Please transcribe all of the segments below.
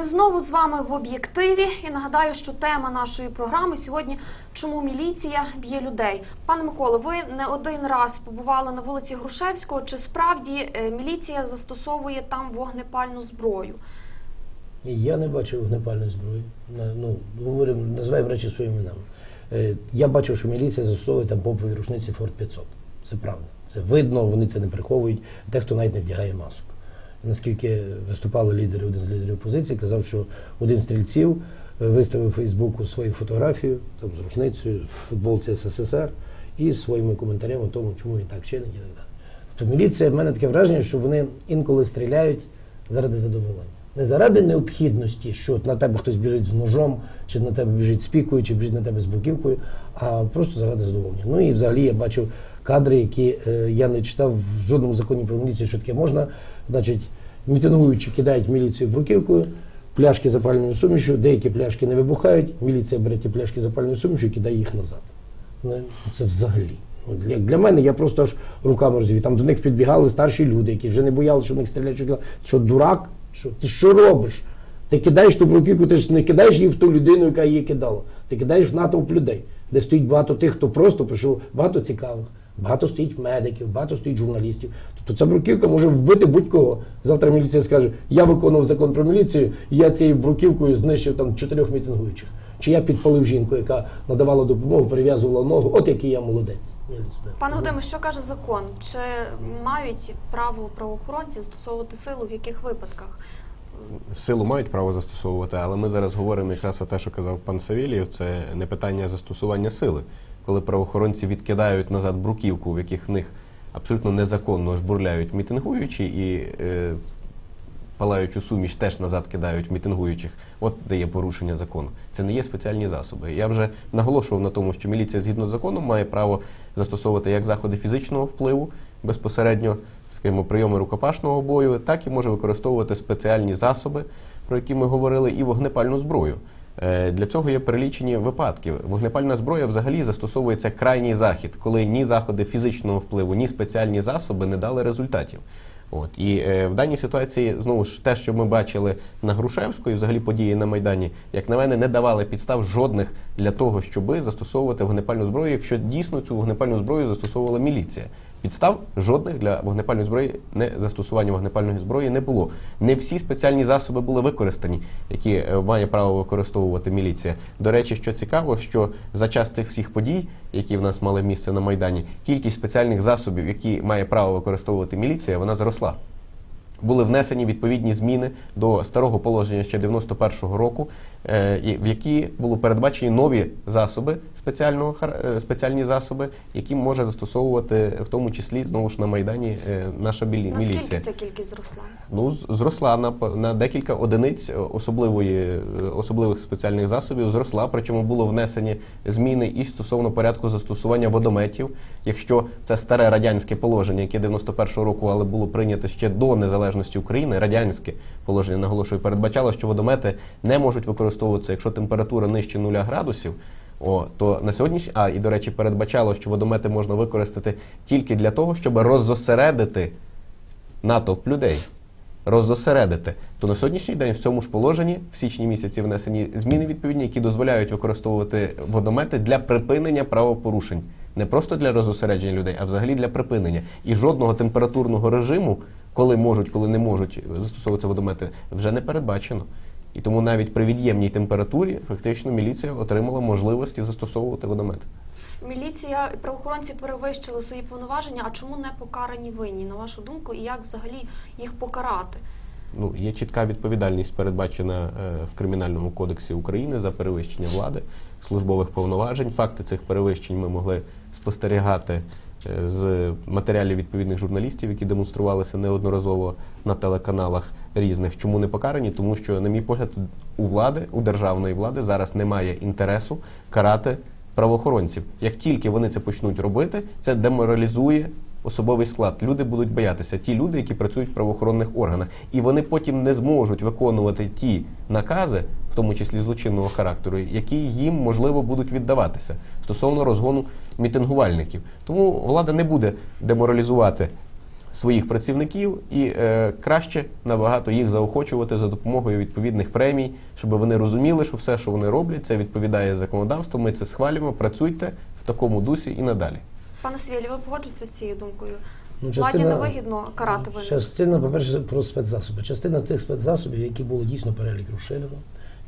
Ми знову з вами в об'єктиві і нагадаю, що тема нашої програми сьогодні чому міліція б'є людей. Пане Миколо, ви не один раз побували на вулиці Грушевського. Чи справді е, міліція застосовує там вогнепальну зброю? І Я не бачив вогнепальної зброї. Ну, говоримо, називаємо речі своїми іменами. Е, Я бачив, що міліція застосовує там помпові рушниці Форт 500. Це правда. Це видно, вони це не приховують. Дехто навіть не вдягає масок. Наскільки виступали лідери, один з лідерів опозиції, казав, що один стрільців е, виставив у Фейсбуку свою фотографію там, з рушницею в футболці СССР і своїми коментарями тому, чому він так чинить і так далі. Тобто міліція, в мене таке враження, що вони інколи стріляють заради задоволення. Не заради необхідності, що от на тебе хтось біжить з ножом, чи на тебе біжить з пікою, чи біжить на тебе з бруківкою, а просто заради задоволення. Ну і взагалі я бачив кадри, які е, я не читав в жодному законі про міліцію, що таке можна. Значить, мітингуючі кидають міліцію бруківкою, пляшки запальною сумішю, деякі пляшки не вибухають, міліція бере ті пляшки запальною сумішю і кидає їх назад. Ну, це взагалі. Ну, Для, для мене я просто аж руками розвів. Там до них підбігали старші люди, які вже не боялися, що в них стріляють. Що, що дурак? Що? Ти що робиш? Ти кидаєш ту бруківку, ти ж не кидаєш її в ту людину, яка її кидала. Ти кидаєш в натовп людей, де стоїть багато тих, хто просто прийшов, багато цікавих, багато стоїть медиків, багато стоїть журналістів. Тобто ця бруківка може вбити будь-кого. Завтра міліція скаже, я виконував закон про міліцію, і я цією бруківкою знищив там чотирьох мітингуючих. Чи я підпалив жінку, яка надавала допомогу, перев'язувала ногу, от який я молодець. Пане Гудиме, що каже закон? Чи мають право правоохоронці застосовувати силу в яких випадках? Силу мають право застосовувати, але ми зараз говоримо якраз про те, що казав пан Савєлєв, це не питання застосування сили. Коли правоохоронці відкидають назад бруківку, в яких в них абсолютно незаконно жбурляють мітингуючі і е, палаючу суміш теж назад кидають мітингуючих, от де є порушення закону. Це не є спеціальні засоби. Я вже наголошував на тому, що міліція згідно з законом має право застосовувати як заходи фізичного впливу безпосередньо, скажімо, прийоми рукопашного бою, так і може використовувати спеціальні засоби, про які ми говорили, і вогнепальну зброю. Е, Для цього є перелічені випадки. Вогнепальна зброя взагалі застосовується крайній захід, коли ні заходи фізичного впливу, ні спеціальні засоби не дали результатів. От і е, в даній ситуації знову ж те, що ми бачили на Грушевську і взагалі події на майдані, як на мене, не давали підстав жодних для того, щоби застосовувати вогнепальну зброю, якщо дійсно цю вогнепальну зброю застосовувала міліція. Підстав жодних для вогнепальної зброї не застосування вогнепальної зброї не було. Не всі спеціальні засоби були використані, які е, має право використовувати міліція. До речі, що цікаво, що за час цих всіх подій, які в нас мали місце на майдані, кількість спеціальних засобів, які має право використовувати міліція, вона зросла. Були внесені відповідні зміни до старого положення ще 91-го року, в які були передбачені нові засоби спеціального е, спеціальні засоби, які може застосовувати в тому числі знову ж на майдані е, наша білі- Наскільки міліція. ця кількість зросла? Ну, зросла на, на декілька одиниць е, особливої, е, особливих спеціальних засобів, зросла, причому було внесені зміни і стосовно порядку застосування водометів. Якщо це старе радянське положення, яке 91-го року, але було прийнято ще до незалежності України, радянське положення, наголошую, передбачало, що водомети не можуть використовуватися, якщо температура нижче 0 градусів. О, то на сьогоднішній, а і до речі, передбачало, що водомети можна використати тільки для того, щоб роззосередити натовп людей роззосередити. То на сьогоднішній день в цьому ж положенні в січні місяці внесені зміни відповідні, які дозволяють використовувати водомети для припинення правопорушень. Не просто для роззосередження людей, а взагалі для припинення. І жодного температурного режиму, коли можуть, коли не можуть застосовуватися водомети, вже не передбачено. І тому навіть при від'ємній температурі фактично міліція отримала можливості застосовувати водомети. Міліція і правоохоронці перевищили свої повноваження. А чому не покарані винні, на вашу думку, і як взагалі їх покарати? Ну, є чітка відповідальність, передбачена е, в Кримінальному кодексі України за перевищення влади, службових повноважень. Факти цих перевищень ми могли спостерігати е, з матеріалів відповідних журналістів, які демонструвалися неодноразово на телеканалах різних. Чому не покарані? Тому що, на мій погляд, у влади, у державної влади зараз немає інтересу карати правоохоронців. Як тільки вони це почнуть робити, це деморалізує особовий склад. Люди будуть боятися. Ті люди, які працюють в правоохоронних органах, і вони потім не зможуть виконувати ті накази, в тому числі злочинного характеру, які їм можливо будуть віддаватися стосовно розгону мітингувальників. Тому влада не буде деморалізувати своїх працівників і е, краще набагато їх заохочувати за допомогою відповідних премій, щоб вони розуміли, що все, що вони роблять, це відповідає законодавству. Ми це схвалюємо. Працюйте в такому дусі і надалі. Пане Свєлі, ви погоджуєтеся з цією думкою? Ну, Владі частина- невигідно карати винних. Частина, по-перше, про спецзасоби. Частина тих спецзасобів, які були дійсно перелік Рушиліна,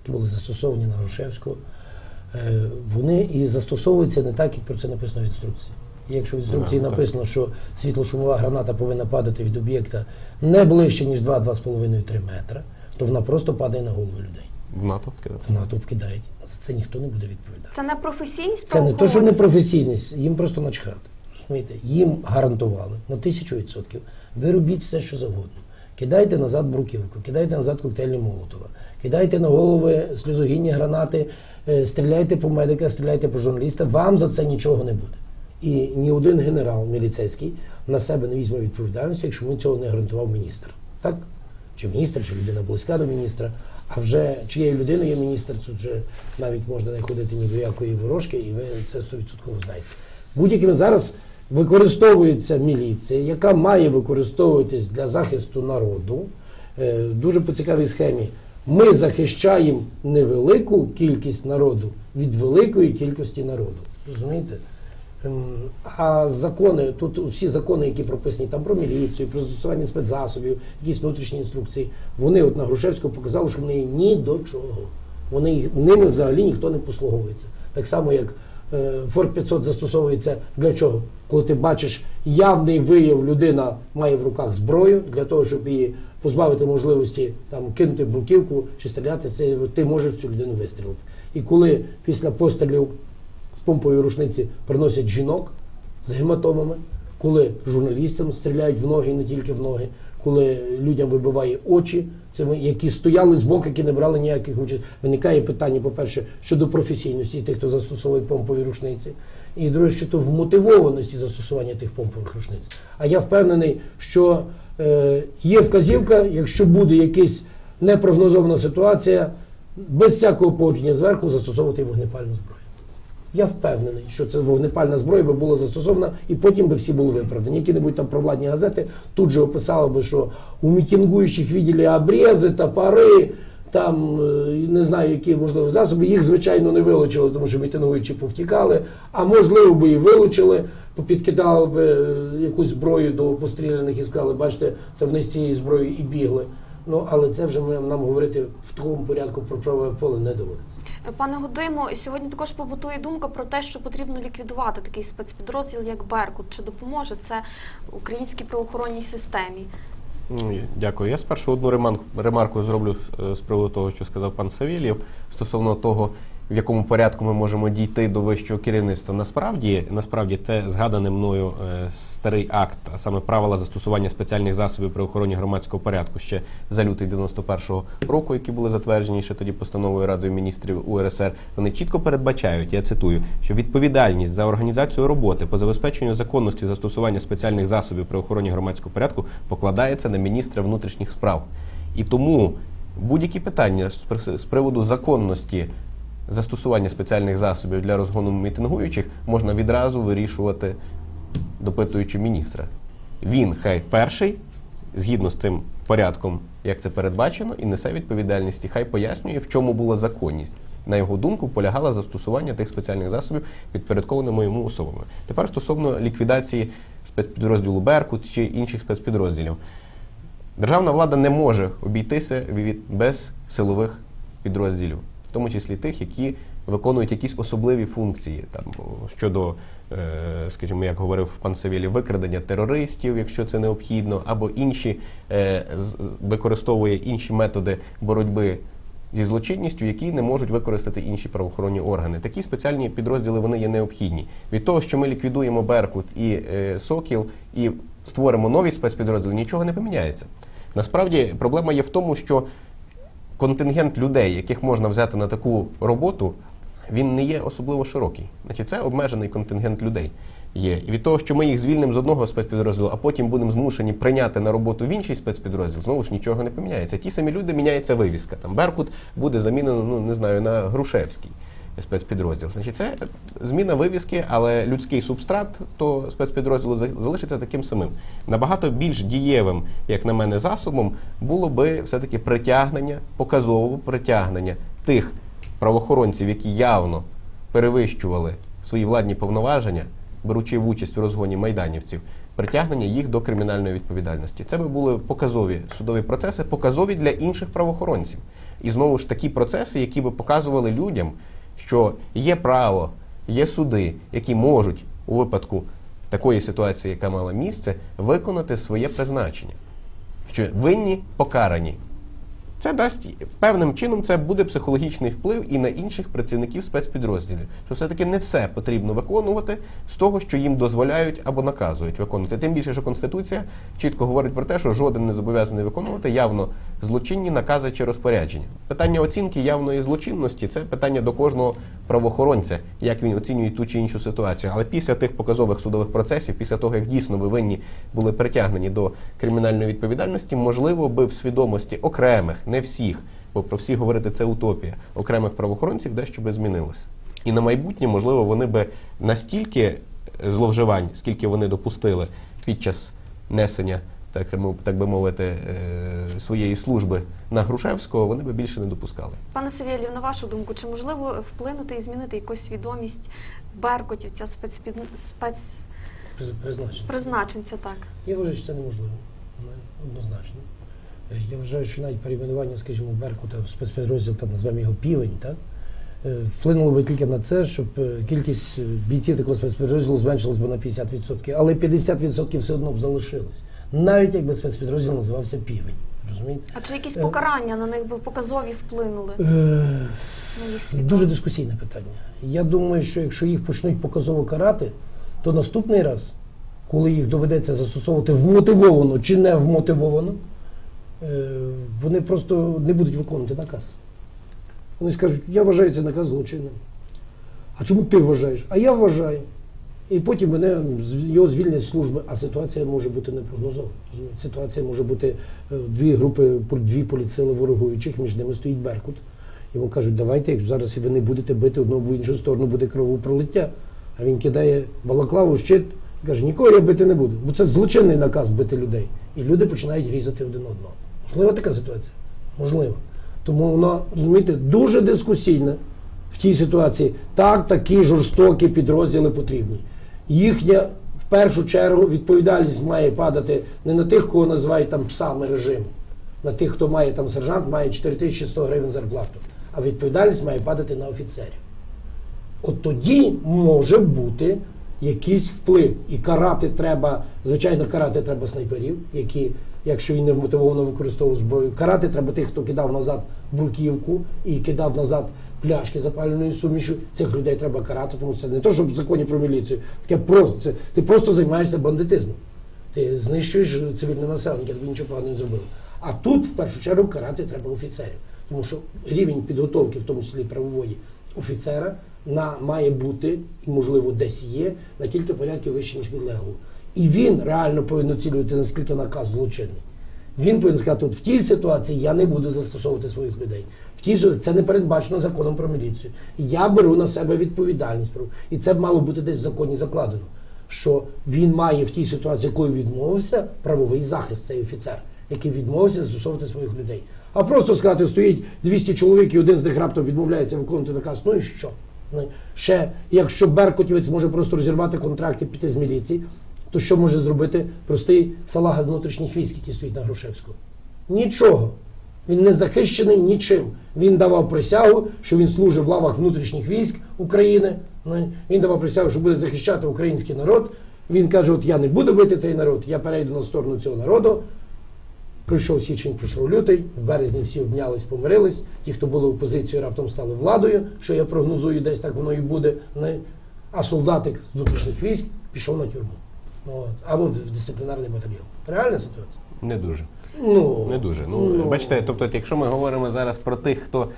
які були застосовані на Грушевського, е, вони і застосовуються не так, як про це написано в інструкції. Якщо в інструкції Да, так. написано, що світлошумова граната повинна падати від об'єкта не ближче, ніж 2-2,5-3 метра, то вона просто падає на голову людей. В НАТО таке. В натовп кидають. За це ніхто не буде відповідати. Це не професійність Це не то, що не професійність, їм просто начхати. Розумієте? Їм гарантували на тисячу відсотків. Ви робіть все, що завгодно. Кидайте назад бруківку, кидайте назад коктейлі Молотова, кидайте на голови сльозогінні гранати, е, стріляйте по медиках, стріляйте по журналістах. Вам за це нічого не буде. І ні один генерал міліцейський на себе не візьме відповідальності, якщо йому цього не гарантував міністр. Так? Чи міністр, чи людина близька до міністра. А вже чиєю людиною є міністр, тут вже навіть можна не ходити ні до якої ворожки, і ви це 100% знаєте. Будь-яким зараз використовується міліція, яка має використовуватись для захисту народу. Е, Дуже по цікавій схемі. Ми захищаємо невелику кількість народу від великої кількості народу. Розумієте? Ем, А закони, тут всі закони, які прописані там про міліцію, про застосування спецзасобів, якісь внутрішні інструкції, вони от на Грушевського показали, що вони ні до чого. Вони ними взагалі ніхто не послуговується. Так само, як е, Форт 500 застосовується для чого? Коли ти бачиш явний вияв, людина має в руках зброю для того, щоб її позбавити можливості там кинути бруківку чи стріляти, це ти можеш цю людину вистрілити. І коли після пострілів з помпової рушниці приносять жінок з гематомами, коли журналістам стріляють в ноги, не тільки в ноги, коли людям вибиває очі, це ми, які стояли збоку, які не брали ніяких участь. Виникає питання, по-перше, щодо професійності тих, хто застосовує помпові рушниці, і друге, щодо вмотивованості застосування тих помпових рушниць. А я впевнений, що е, є вказівка, якщо буде якась непрогнозована ситуація, без всякого погодження зверху застосовувати вогнепальну зброю. Я впевнений, що це вогнепальна зброя би була застосована, і потім би всі були виправдані. Які-небудь там провладні газети тут же описали би, що у мітингуючих відділі обрези, топори, там е, не знаю, які можливо засоби. Їх звичайно не вилучили, тому що мітингуючі повтікали. А можливо би і вилучили, попідкидали би е, якусь зброю до постріляних і сказали, бачите, це вони з цією зброєю і бігли. Ну але це вже ми, нам говорити в такому порядку про правове поле не доводиться. Пане Годимо, сьогодні також побутує думка про те, що потрібно ліквідувати такий спецпідрозділ, як Беркут. Чи допоможе це українській правоохоронній системі? Ну, Дякую. Я спершу одну ремарку зроблю е, з приводу того, що сказав пан Савільєв стосовно того, в якому порядку ми можемо дійти до вищого керівництва. Насправді, насправді, це згаданий мною е, старий акт, а саме правила застосування спеціальних засобів при охороні громадського порядку ще за лютий 91-го року, які були затверджені ще тоді постановою Радою міністрів УРСР. Вони чітко передбачають, я цитую, що відповідальність за організацію роботи по забезпеченню законності застосування спеціальних засобів при охороні громадського порядку покладається на міністра внутрішніх справ. І тому будь-які питання з приводу законності застосування спеціальних засобів для розгону мітингуючих можна відразу вирішувати, допитуючи міністра. Він хай перший, згідно з цим порядком, як це передбачено, і несе відповідальність, і хай пояснює, в чому була законність. На його думку, полягало застосування тих спеціальних засобів, підпорядкованими йому особами. Тепер стосовно ліквідації спецпідрозділу Беркут чи інших спецпідрозділів. Державна влада не може обійтися від без силових підрозділів, тому числі тих, які виконують якісь особливі функції там щодо, е, скажімо, як говорив пан Савєлі, викрадення терористів, якщо це необхідно, або інші е, використовує інші методи боротьби. Зі злочинністю, які не можуть використати інші правоохоронні органи. Такі спеціальні підрозділи вони є необхідні. Від того, що ми ліквідуємо Беркут і е, Сокіл і створимо нові спецпідрозділи, нічого не поміняється. Насправді проблема є в тому, що контингент людей, яких можна взяти на таку роботу, він не є особливо широкий. Значить, це обмежений контингент людей є. І від того, що ми їх звільнимо з одного спецпідрозділу, а потім будемо змушені прийняти на роботу в інший спецпідрозділ, знову ж нічого не поміняється. Ті самі люди міняється вивіска. Там Беркут буде замінено, ну не знаю, на Грушевський. Спецпідрозділ. Значить, це зміна вивіски, але людський субстрат то спецпідрозділу залишиться таким самим. Набагато більш дієвим, як на мене, засобом було би все-таки притягнення, показове притягнення тих правоохоронців, які явно перевищували свої владні повноваження, беручи в участь у розгоні майданівців, притягнення їх до кримінальної відповідальності. Це би були показові судові процеси, показові для інших правоохоронців. І знову ж такі процеси, які би показували людям, що є право, є суди, які можуть у випадку такої ситуації, яка мала місце, виконати своє призначення. Що винні покарані. Це дасть певним чином це буде психологічний вплив і на інших працівників спецпідрозділів. Що все-таки не все потрібно виконувати з того, що їм дозволяють або наказують виконувати. Тим більше, що Конституція чітко говорить про те, що жоден не зобов'язаний виконувати явно злочинні накази чи розпорядження. Питання оцінки явної злочинності це питання до кожного правоохоронця, як він оцінює ту чи іншу ситуацію. Але після тих показових судових процесів, після того як дійсно ви винні були притягнені до кримінальної відповідальності, можливо, би в свідомості окремих, не всіх, бо про всіх говорити це утопія, окремих правоохоронців дещо би змінилося. І на майбутнє, можливо, вони би настільки зловживань, скільки вони допустили під час несення, так, так би мовити, е, своєї служби на Грушевського, вони би більше не допускали. Пане Савєлію, на вашу думку, чи можливо вплинути і змінити якусь свідомість беркутівця, спецпід... спецпризначенця? Призначення. Так. Я вважаю, що це неможливо. Не- Однозначно. Е, Я вважаю, що навіть перейменування, скажімо, Беркута в спецпідрозділ, там назвемо його півень, так? е, Вплинуло би тільки на це, щоб е, кількість бійців такого спецпідрозділу зменшилась би на 50%, але 50% все одно б залишилось. Навіть якби спецпідрозділ називався півень. Розумієте? А чи якісь Е. покарання на них би показові вплинули Е, на їх? Дуже дискусійне питання. Я думаю, що якщо їх почнуть показово карати, то наступний раз, коли їх доведеться застосовувати вмотивовано чи не вмотивовано, вони просто не будуть виконувати наказ. Вони скажуть, я вважаю цей наказ злочинним. А чому ти вважаєш? А я вважаю. І потім мене його звільнять з служби, а ситуація може бути непрогнозована. Ситуація може бути е, дві групи, дві політсили ворогуючих, між ними стоїть Беркут. Йому кажуть, давайте, зараз ви не будете бити одну або іншу сторону, буде кровопролиття. А він кидає балаклаву, щит і каже, нікого я бити не буду. Бо це злочинний наказ бити людей. І люди починають різати один одного. Можливо, така ситуація? Можливо. Тому воно, розумієте, дуже дискусійне в тій ситуації. Так, такі жорстокі підрозділи потрібні. Їхня в першу чергу відповідальність має падати не на тих, кого називають там псами режиму, на тих, хто має там сержант, має 4100 гривень зарплату, а відповідальність має падати на офіцерів. От тоді може бути якийсь вплив. І карати треба, звичайно, карати треба снайперів, які, якщо він не вмотивовано використовував зброю, карати треба тих, хто кидав назад бруківку і кидав назад пляшки запаленої сумішю. Цих людей треба карати, тому що це не то, що в законі про міліцію, таке просто це, ти просто займаєшся бандитизмом. Ти знищуєш цивільне населення, тобі нічого поганого не зробило. А тут, в першу чергу, карати треба офіцерів. Тому що рівень підготовки, в тому числі правової офіцера, на, має бути, і можливо десь є, на кілька порядків вище, ніж підлеглого. І він реально повинен оцінювати, наскільки наказ злочинний. Він повинен сказати, от в тій ситуації я не буду застосовувати своїх людей. В тій ситуації це не передбачено законом про міліцію. Я беру на себе відповідальність. І це б мало бути десь в законі закладено. Що він має в тій ситуації, коли відмовився, правовий захист цей офіцер, який відмовився застосовувати своїх людей. А просто сказати, стоїть 200 чоловік, і один з них раптом відмовляється виконувати наказ. Ну і що? Ще, якщо Беркутівець може просто розірвати контракт і піти з міліції, то що може зробити простий салага з внутрішніх військ, який стоїть на Грушевську? Нічого. Він не захищений нічим. Він давав присягу, що він служить в лавах внутрішніх військ України. Він давав присягу, що буде захищати український народ. Він каже: от я не буду бити цей народ, я перейду на сторону цього народу. Прийшов січень, прийшов лютий, в березні всі обнялись, помирились. Ті, хто були опозицією, раптом стали владою, що я прогнозую, десь так воно і буде. А солдатик з внутрішніх військ пішов на тюрму. Ну, от. Або в дисциплінарний батальйон. Реальна ситуація? Не дуже. Ну, Не дуже. Ну, бачите, тобто, якщо ми говоримо зараз про тих, хто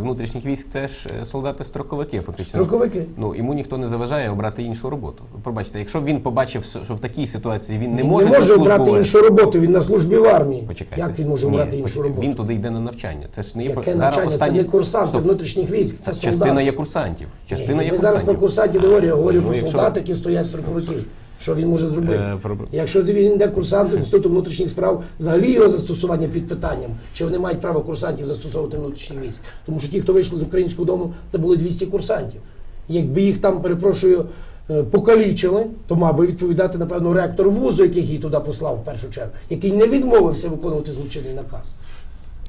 внутрішніх військ це ж е, солдати-строковики, фактично. Строковики. Ну йому ніхто не заважає обрати іншу роботу. Пробачте, якщо він побачив, що в такій ситуації він не Він може не може обрати іншу роботу, він на службі в армії. Почекайте. Як він може обрати іншу роботу? Він туди йде на навчання. Це ж не є Яке зараз навчання? останні- Це не курсанти Стоп. внутрішніх військ, це солдати. Частина є курсантів. Частина Ні, є Ми курсантів. зараз про курсантів не говорю, я говорю Ну, про солдат, які стоять строковиків. Що він може зробити? Е, про- Якщо він йде курсантом Інституту внутрішніх справ, взагалі його застосування під питанням, чи вони мають право курсантів застосовувати внутрішніх військ. Тому що ті, хто вийшли з українського дому, це були 200 курсантів. Якби їх там, перепрошую, е, покалічили, то мав би відповідати, напевно, ректор вузу, який їх туди послав в першу чергу, який не відмовився виконувати злочинний наказ.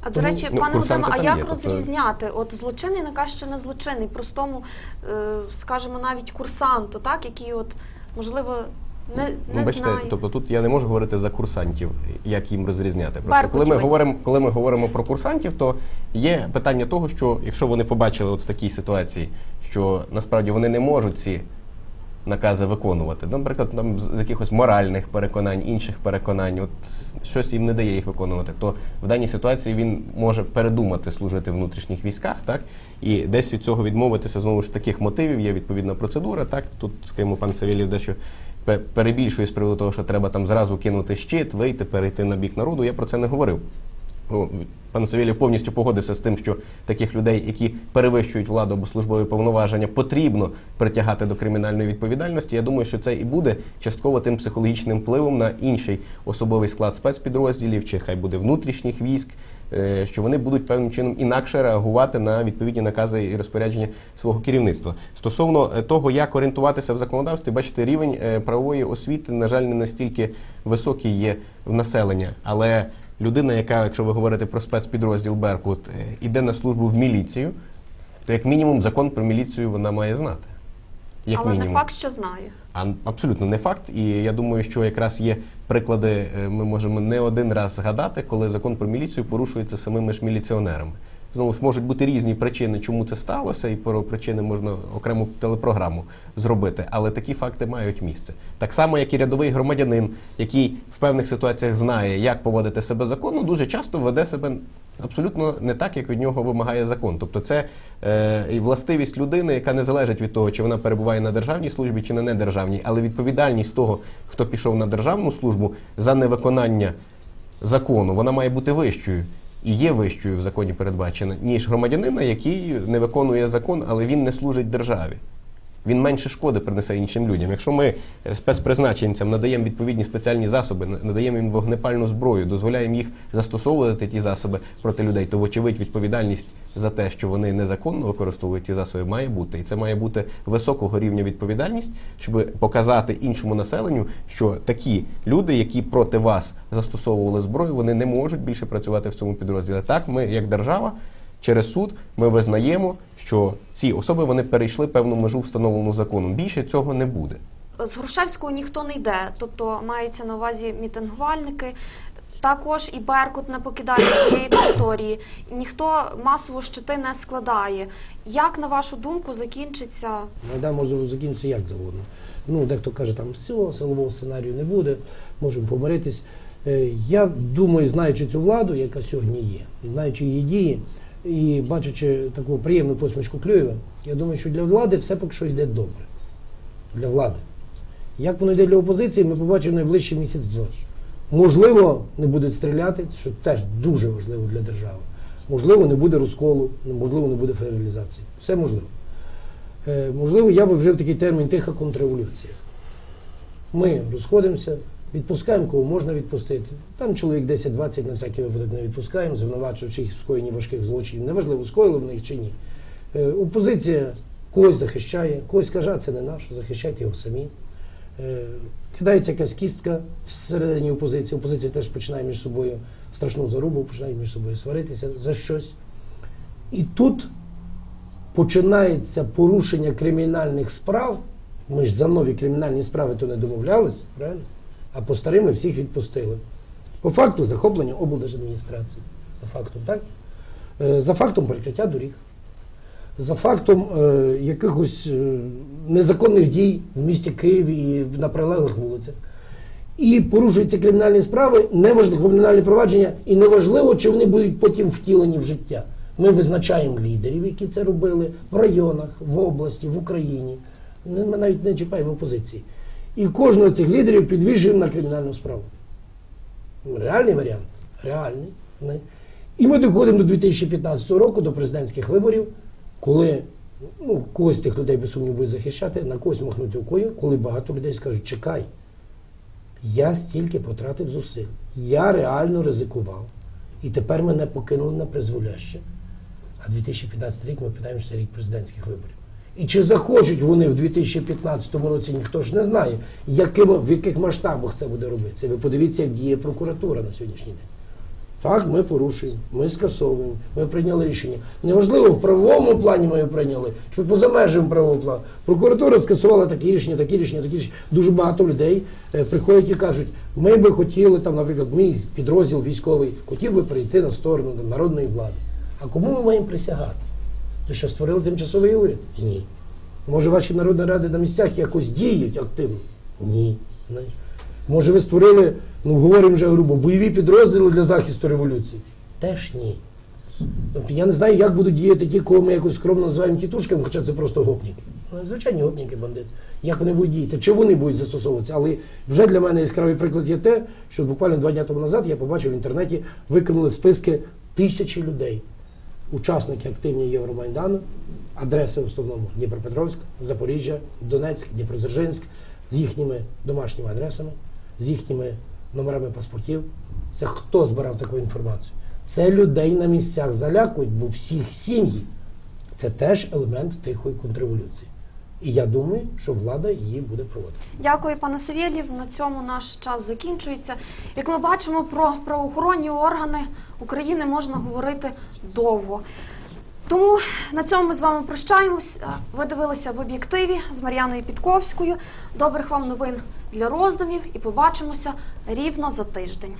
А до речі, ну, пане курсанти Володимире, а там як є, тобто- розрізняти? От злочинний наказ чи не злочинний, простому, е, скажімо, навіть курсанту, так, який от можливо не, не Ну, бачите, знає. тобто тут я не можу говорити за курсантів, як їм розрізняти. Просто коли ми говоримо, коли ми говоримо про курсантів, то є питання того, що якщо вони побачили от в такій ситуації, що насправді вони не можуть ці накази виконувати, ну, наприклад, там з якихось моральних переконань, інших переконань, от щось їм не дає їх виконувати, то в даній ситуації він може передумати служити в внутрішніх військах, так і десь від цього відмовитися знову ж таких мотивів. Є відповідна процедура. Так тут, скажімо, пан Савєлєв дещо пе- перебільшує з приводу того, що треба там зразу кинути щит, вийти, перейти на бік народу. Я про це не говорив. Пан Савєлєв повністю погодився з тим, що таких людей, які перевищують владу або службові повноваження, потрібно притягати до кримінальної відповідальності. Я думаю, що це і буде частково тим психологічним впливом на інший особовий склад спецпідрозділів, чи хай буде внутрішніх військ, що вони будуть певним чином інакше реагувати на відповідні накази і розпорядження свого керівництва. Стосовно е, того, як орієнтуватися в законодавстві, бачите, рівень е, правової освіти, на жаль, не настільки високий є в населення, але людина, яка, якщо ви говорите про спецпідрозділ Беркут, е, іде на службу в міліцію, то як мінімум закон про міліцію вона має знати. Як Але мінімум. не факт, що знає. А абсолютно не факт. І я думаю, що якраз є приклади, е, ми можемо не один раз згадати, коли закон про міліцію порушується самими ж міліціонерами. Знову ж можуть бути різні причини, чому це сталося, і про причини можна окрему телепрограму зробити. Але такі факти мають місце. Так само, як і рядовий громадянин, який в певних ситуаціях знає, як поводити себе законно, дуже часто веде себе абсолютно не так, як від нього вимагає закон. Тобто, це е, властивість людини, яка не залежить від того, чи вона перебуває на державній службі, чи на недержавній, але відповідальність того, хто пішов на державну службу за невиконання закону, вона має бути вищою. І є вищою в законі передбачена, ніж громадянина, який не виконує закон, але він не служить державі. Він менше шкоди принесе іншим людям. Якщо ми спецпризначенцям надаємо відповідні спеціальні засоби, надаємо їм вогнепальну зброю, дозволяємо їх застосовувати ті засоби проти людей, то вочевидь відповідальність за те, що вони незаконно використовують ті засоби, має бути. І це має бути високого рівня відповідальність, щоб показати іншому населенню, що такі люди, які проти вас застосовували зброю, вони не можуть більше працювати в цьому підрозділі. Так, ми, як держава, через суд ми визнаємо, що ці особи вони перейшли певну межу встановлену законом. Більше цього не буде. З Грушевського ніхто не йде, тобто мається на увазі мітингувальники. Також і Беркут не покидає своєї території. Ніхто масово щити не складає. Як на вашу думку закінчиться Майдан може закінчитися як завгодно. Ну, дехто каже, там всього силового сценарію не буде, можемо помиритись. Е, Я думаю, знаючи цю владу, яка сьогодні є, і знаючи її дії, і бачачи таку приємну посмішку Клюєва, я думаю, що для влади все поки що йде добре. Для влади. Як воно йде для опозиції, ми побачимо найближчий місяць-два. Можливо, не будуть стріляти, що теж дуже важливо для держави. Можливо, не буде розколу, можливо, не буде федералізації. Все можливо. Е, можливо, я би вжив такий термін тиха контрреволюція. Ми розходимося, відпускаємо, кого можна відпустити. Там чоловік 10-20 на всякий випадок не відпускаємо, звинувачуючи їх в скоєнні важких злочинів. Неважливо, скоїли в них чи ні. Е, опозиція когось захищає, когось каже, це не наш, захищайте його самі. Е, кидається якась кістка всередині опозиції. Опозиція теж починає між собою страшну зарубу, починає між собою сваритися за щось. І тут починається порушення кримінальних справ. Ми ж за нові кримінальні справи то не домовлялись, правильно? А по старим ми всіх відпустили. По факту захоплення облдержадміністрації. За фактом, так? Е, За фактом перекриття доріг. За фактом е, якихось е, незаконних дій в місті Києві і на прилеглих вулицях. І порушуються кримінальні справи, неважливо кримінальні провадження, і неважливо, чи вони будуть потім втілені в життя. Ми визначаємо лідерів, які це робили в районах, в області, в Україні. Ми навіть не чіпаємо позиції. І кожного цих лідерів підвішуємо на кримінальну справу. Реальний варіант? Реальний. І ми доходимо до 2015 року, до президентських виборів, коли ну, когось тих людей без сумніву будуть захищати, на когось махнути рукою, коли багато людей скажуть, чекай, я стільки потратив зусиль, я реально ризикував. І тепер мене покинули на призволяще. А 2015 рік ми питаємо, що це рік президентських виборів. І чи захочуть вони в 2015 році, ніхто ж не знає, яким, в яких масштабах це буде робитися. Ви подивіться, як діє прокуратура на сьогоднішній день. Так, ми порушуємо, ми скасовуємо, ми прийняли рішення. Неважливо, в правовому плані ми його прийняли, чи поза межами правового плану. Прокуратура скасувала такі рішення, такі рішення, такі рішення. Дуже багато людей е, приходять і кажуть, ми би хотіли, там, наприклад, мій підрозділ військовий хотів би перейти на сторону народної влади. А кому ми маємо присягати? Ви що створили тимчасовий уряд? Ні. Може, ваші народні ради на місцях якось діють активно? Ні. Може, ви створили, ну говоримо вже грубо, бойові підрозділи для захисту революції? Теж ні. Тобто я не знаю, як будуть діяти ті, кого ми якось скромно називаємо тітушками, хоча це просто гопніки. Ну, звичайні гопніки, бандити. Як вони будуть діяти? Чи вони будуть застосовуватися? Але вже для мене яскравий приклад є те, що буквально два дні тому назад я побачив в інтернеті, виконали списки тисячі людей, учасники активні Євромайдану, адреси в основному Дніпропетровськ, Запоріжжя, Донецьк, Дніпродзержинськ, з їхніми домашніми адресами, з їхніми номерами паспортів. Це хто збирав таку інформацію? Це людей на місцях залякують, бо всіх сім'ї. Це теж елемент тихої контрреволюції. І я думаю, що влада її буде проводити. Дякую, пане Савєлєв. На цьому наш час закінчується. Як ми бачимо, про правоохоронні органи України можна говорити довго. Тому на цьому ми з вами прощаємось. Ви дивилися в об'єктиві з Мар'яною Підковською. Добрих вам новин для роздумів і побачимося рівно за тиждень.